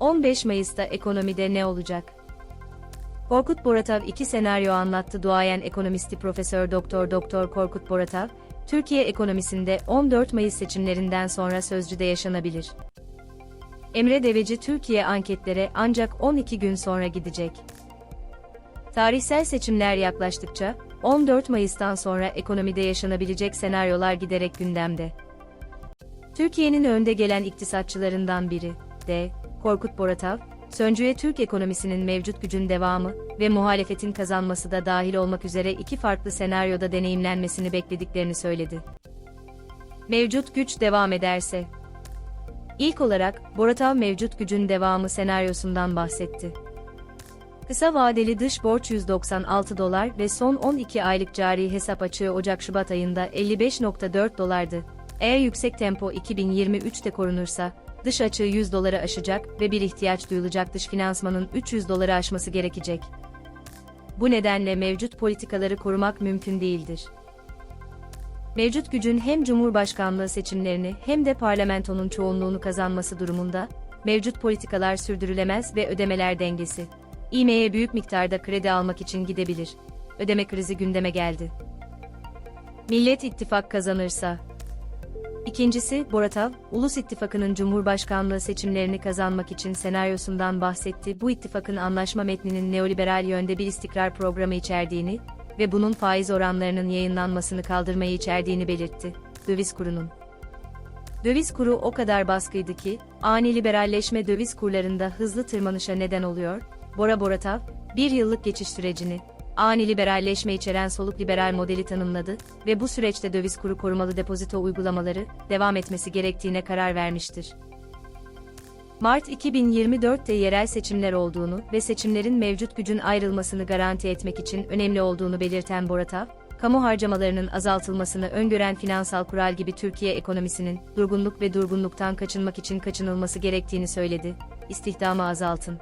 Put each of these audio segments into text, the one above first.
15 Mayıs'ta ekonomide ne olacak? Korkut Boratav iki senaryo anlattı duayen ekonomisti Profesör Doktor Doktor Korkut Boratav, Türkiye ekonomisinde 14 Mayıs seçimlerinden sonra sözcüde yaşanabilir. Emre Deveci Türkiye anketlere ancak 12 gün sonra gidecek. Tarihsel seçimler yaklaştıkça 14 Mayıs'tan sonra ekonomide yaşanabilecek senaryolar giderek gündemde. Türkiye'nin önde gelen iktisatçılarından biri, D. Korkut Boratav, Söncü'ye Türk ekonomisinin mevcut gücün devamı ve muhalefetin kazanması da dahil olmak üzere iki farklı senaryoda deneyimlenmesini beklediklerini söyledi. Mevcut güç devam ederse. İlk olarak, Boratav mevcut gücün devamı senaryosundan bahsetti. Kısa vadeli dış borç 196 dolar ve son 12 aylık cari hesap açığı Ocak-Şubat ayında 55.4 dolardı. Eğer yüksek tempo 2023'te korunursa, dış açığı 100 doları aşacak ve bir ihtiyaç duyulacak dış finansmanın 300 doları aşması gerekecek. Bu nedenle mevcut politikaları korumak mümkün değildir. Mevcut gücün hem Cumhurbaşkanlığı seçimlerini hem de parlamentonun çoğunluğunu kazanması durumunda, mevcut politikalar sürdürülemez ve ödemeler dengesi. İME'ye büyük miktarda kredi almak için gidebilir. Ödeme krizi gündeme geldi. Millet İttifak kazanırsa, İkincisi, Boratav, Ulus İttifakı'nın Cumhurbaşkanlığı seçimlerini kazanmak için senaryosundan bahsetti. Bu ittifakın anlaşma metninin neoliberal yönde bir istikrar programı içerdiğini ve bunun faiz oranlarının yayınlanmasını kaldırmayı içerdiğini belirtti. Döviz kurunun. Döviz kuru o kadar baskıydı ki, ani liberalleşme döviz kurlarında hızlı tırmanışa neden oluyor. Bora Boratav, bir yıllık geçiş sürecini, ani liberalleşme içeren soluk liberal modeli tanımladı ve bu süreçte döviz kuru korumalı depozito uygulamaları devam etmesi gerektiğine karar vermiştir. Mart 2024'te yerel seçimler olduğunu ve seçimlerin mevcut gücün ayrılmasını garanti etmek için önemli olduğunu belirten Boratav, kamu harcamalarının azaltılmasını öngören finansal kural gibi Türkiye ekonomisinin durgunluk ve durgunluktan kaçınmak için kaçınılması gerektiğini söyledi. İstihdamı azaltın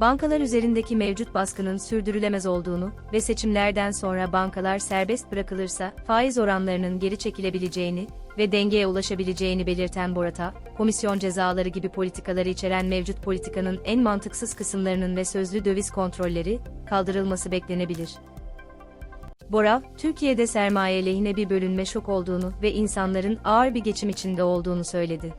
bankalar üzerindeki mevcut baskının sürdürülemez olduğunu ve seçimlerden sonra bankalar serbest bırakılırsa faiz oranlarının geri çekilebileceğini ve dengeye ulaşabileceğini belirten Borata, komisyon cezaları gibi politikaları içeren mevcut politikanın en mantıksız kısımlarının ve sözlü döviz kontrolleri kaldırılması beklenebilir. Borav, Türkiye'de sermaye lehine bir bölünme şok olduğunu ve insanların ağır bir geçim içinde olduğunu söyledi.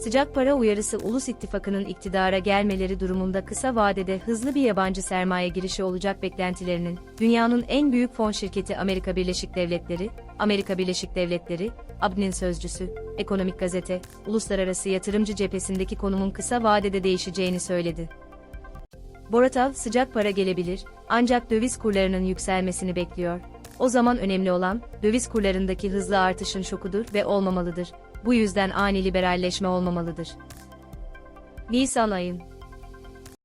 Sıcak para uyarısı Ulus İttifakı'nın iktidara gelmeleri durumunda kısa vadede hızlı bir yabancı sermaye girişi olacak beklentilerinin, dünyanın en büyük fon şirketi Amerika Birleşik Devletleri, Amerika Birleşik Devletleri, ABD'nin sözcüsü, Ekonomik Gazete, uluslararası yatırımcı cephesindeki konumun kısa vadede değişeceğini söyledi. Boratav sıcak para gelebilir, ancak döviz kurlarının yükselmesini bekliyor. O zaman önemli olan, döviz kurlarındaki hızlı artışın şokudur ve olmamalıdır. Bu yüzden ani liberalleşme olmamalıdır. Nisan ayın